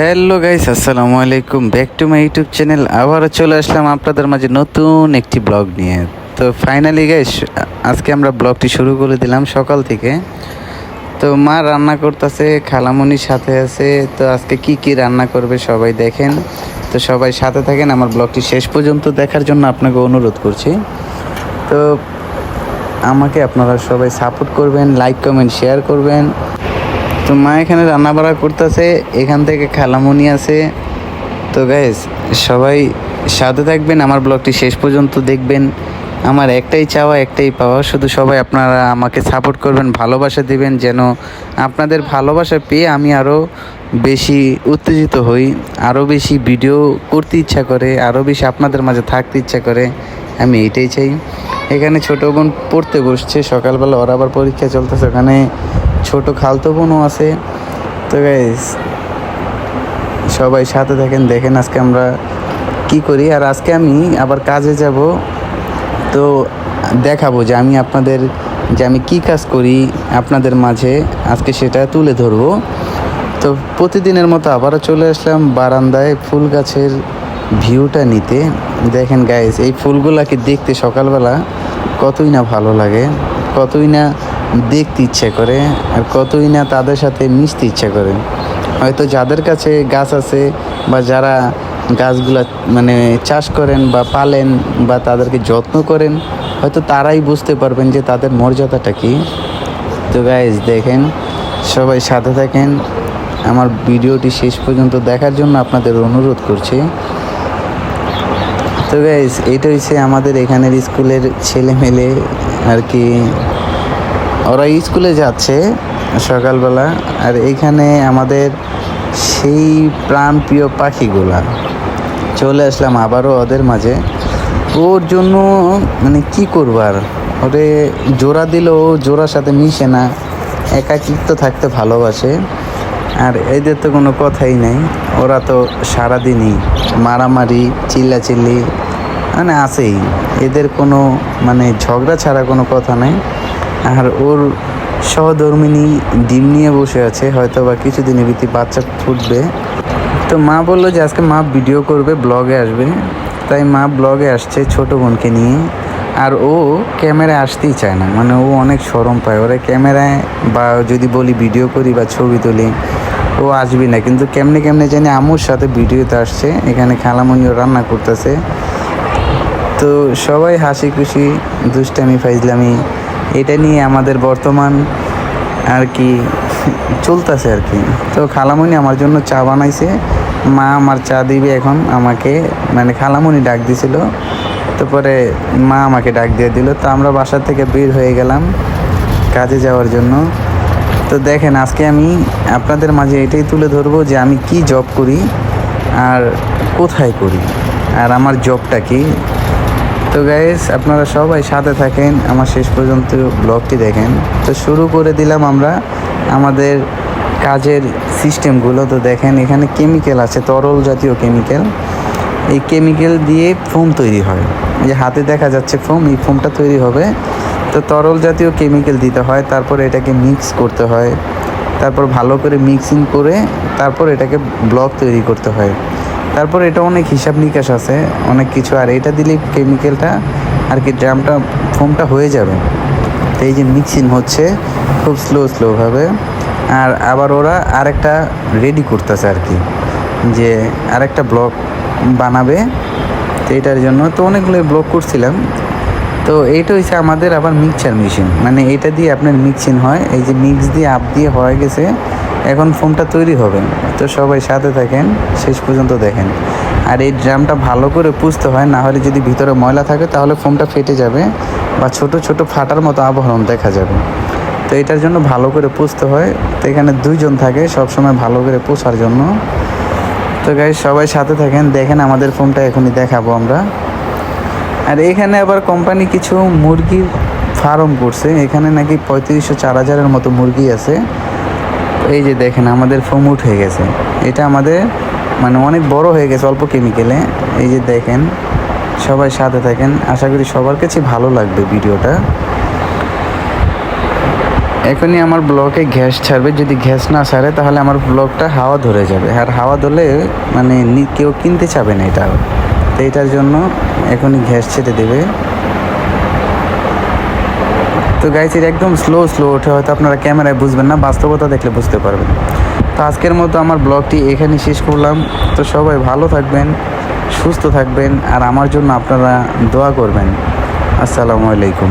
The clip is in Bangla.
হ্যালো গাইস আসসালামু আলাইকুম। Back to my YouTube channel আবারও চলে আসলাম আপনাদের মাঝে নতুন একটি ব্লগ নিয়ে। তো ফাইনালি গাইস আজকে আমরা ব্লগটি শুরু করে দিলাম সকাল থেকে। তো মা রান্না করতেছে, খালামনির সাথে আছে। তো আজকে কি কি রান্না করবে সবাই দেখেন। তো সবাই সাথে থাকেন, আমার ব্লগটি শেষ পর্যন্ত দেখার জন্য আপনাকে অনুরোধ করছি। তো আমাকে আপনারা সবাই সাপোর্ট করবেন লাইক কমেন্ট শেয়ার করবেন। তো মা এখানে রান্না বাড়া করতেছে, এখান থেকে খালামুনি আছে। তো গাইস সবাই সাথে থাকবেন, আমার ব্লগটি শেষ পর্যন্ত দেখবেন। আমার একটাই চাওয়া, একটাই পাওয়া, শুধু সবাই আপনারা আমাকে সাপোর্ট করবেন, ভালোবাসা দিবেন, যেন আপনাদের ভালোবাসা পেয়ে আমি আরও বেশি উত্তেজিত হই আরও বেশি ভিডিও করতে ইচ্ছা করে আরও বেশি আপনাদের মাঝে থাকতে ইচ্ছা করে। আমি এইটাই চাই। এখানে ছোটো বোন পড়তে বসছে, সকালবেলা ওর আবার পরীক্ষা চলতেছে, ওখানে ছোট খালতো বোনও আছে। তো গাইস সবাই সাথে থাকেন, দেখেন আজকে আমরা কি করি। আর আজকে আমি আবার কাজে যাব। তো দেখাবো যে আমি আপনাদের, যে আমি কি কাজ করি আপনাদের মাঝে। আজকে সেটা তুলে ধরবো। তো প্রতিদিনের মতো আবারও চলে আসলাম বারান্দায় ফুল গাছের ভিউটা নিতে। দেখেন গাইস এই ফুলগুলাকে দেখতে সকালবেলা কতই না ভালো লাগে, কতই না দেখতে ইচ্ছে করে, আর কতই না তাদের সাথে মিশতে ইচ্ছে করে। হয়তো যাদের কাছে গাছ আছে বা যারা গাছগুলা মানে চাষ করেন বা পালেন বা তাদেরকে যত্ন করেন, হয়তো তারাই বুঝতে পারবেন যে তাদের মর্যাদাটা কী। তো গাইজ দেখেন, সবাই সাথে থাকেন। আমার ভিডিওটি শেষ পর্যন্ত দেখার জন্য আপনাদের অনুরোধ করছি। তো গাইজ এটা হচ্ছে আমাদের এখানের স্কুলের ছেলে মেলে আর কি ওরা স্কুলে যাচ্ছে সকালবেলা, আর এইখানে আমাদের সেই প্রাণপ্রিয় পাখিগুলা। চলে আসলাম আবারও ওদের মাঝে। ওর জন্য মানে কি করবার ওরে জোড়া দিলেও জোড়ার সাথে মিশে না। একাকিত্ব থাকতে ভালোবাসে। আর এদের তো কোনো কথাই নেই। ওরা তো সারাদিনই মারামারি, চিল্লাচিল্লি মানে আছেই। এদের কোনো মানে ঝগড়া ছাড়া কোনো কথা নেই। আর ওর সহধর্মিনী ডিম নিয়ে বসে আছে হয়তো বা কিছুদিনের ভিত্তি বাচ্চা ফুটবে। তো মা বলল যে আজকে মা ভিডিও করবে ব্লগে আসবে। তাই মা ব্লগে আসছে ছোট বোনকে নিয়ে। আর ও ক্যামেরায় আসতেই চায় না মানে ও অনেক সরম পায়। ওরা ক্যামেরায় বা যদি বলি ভিডিও করি বা ছবি তুলি, ও আসবি না। কিন্তু কেমনে কেমনে জানি আমুর সাথে ভিডিওতে আসছে, এখানে খালামঞ্জুর রান্না করতেছে। তো সবাই হাসি খুশি, দুষ্টামি, ফাইজলামি এটা নিয়ে আমাদের বর্তমান আর কি চলতেছে আর কি। তো খালামণি আমার জন্য চা বানাইছে। মা আমার চা দিবে এখন আমাকে। মানে খালামণি ডাক দিছিল। তো পরে মা আমাকে ডাক দিয়ে দিল। তো আমরা বাসা থেকে বের হয়ে গেলাম কাজে যাওয়ার জন্য। তো দেখেন, আজকে আমি আপনাদের মাঝে এটাই তুলে ধরবো যে আমি কি জব করি আর কোথায় করি। আর আমার জবটা কি? তো গাইস আপনারা সবাই সাথে থাকেন, আমার শেষ পর্যন্ত ব্লগটি দেখেন। তো শুরু করে দিলাম আমরা আমাদের কাজের সিস্টেমগুলো তো দেখেন, এখানে কেমিক্যাল আছে, তরল জাতীয় কেমিক্যাল এই কেমিক্যাল দিয়ে ফোম তৈরি হয়। যে হাতে দেখা যাচ্ছে ফোম এই ফোমটা তৈরি হবে। তো তরল জাতীয় কেমিক্যাল দিতে হয়, তারপর এটাকে মিক্স করতে হয়। তারপর ভালো করে মিক্সিং করে, তারপর এটাকে ব্লক তৈরি করতে হয়। তারপর এটা অনেক হিসাব নিকাশ আছে, অনেক কিছু। আর এটা দিলে কেমিক্যালটা আর কি ড্রামটা ফোমটা হয়ে যাবে। তো এই যে মিক্সিং হচ্ছে খুব স্লো স্লোভাবে আর আবার ওরা আরেকটা রেডি করতেছে আর কি, যে আরেকটা ব্লক বানাবে। তো এটার জন্য তো অনেকগুলো ব্লক করছিলাম। তো এইটা হচ্ছে আমাদের আবার মিক্সচার মেশিন মানে এটা দিয়ে আপনার মিক্সিং হয়। এই যে মিক্স দিয়ে আপ দিয়ে হয়ে গেছে। এখন ফোমটা তৈরি হবে। তো সবাই সাথে থাকেন, শেষ পর্যন্ত দেখেন। আর এই ড্রামটা ভালো করে পুষতে হয়, না হলে যদি ভিতরে ময়লা থাকে তাহলে ফোমটা ফেটে যাবে বা ছোট ছোট ফাটার মতো আবরণ দেখা যাবে। তো এটার জন্য ভালো করে পুষতে হয়। তো এখানে দুইজন থাকে, সবসময় ভালো করে পোষার জন্য। তো গাই সবাই সাথে থাকেন, দেখেন আমাদের ফোনটা এখনই দেখাবো আমরা। আর এখানে আবার কোম্পানি কিছু মুরগির ফার্ম করছে। এখানে নাকি পঁয়ত্রিশশো চার হাজারের মতো মুরগি আছে। এই যে দেখেন, আমাদের ফোম হয়ে গেছে। এটা আমাদের মানে অনেক বড় হয়ে গেছে অল্প কেমিক্যালে এই যে দেখেন, সবাই সাথে থাকেন। আশা করি সবার কাছে ভালো লাগবে ভিডিওটা। এখনই আমার ব্লকে গ্যাস ছাড়বে। যদি গ্যাস না ছাড়ে, তাহলে আমার ব্লকটা হাওয়া ধরে যাবে। আর হাওয়া ধরলে মানে কেউ কিনতে চাবে না এটা। তো এটার জন্য এখনই গ্যাস ছেড়ে দেবে। তো গাইস এটা একদম স্লো স্লো ওঠে হয়তো আপনারা ক্যামেরায় বুঝবেন না, বাস্তবতা দেখলে বুঝতে পারবেন। তো আজকের মতো আমার ব্লগটি এখানে শেষ করলাম। তো সবাই ভালো থাকবেন, সুস্থ থাকবেন, আর আমার জন্য আপনারা দোয়া করবেন। আসসালামু আলাইকুম।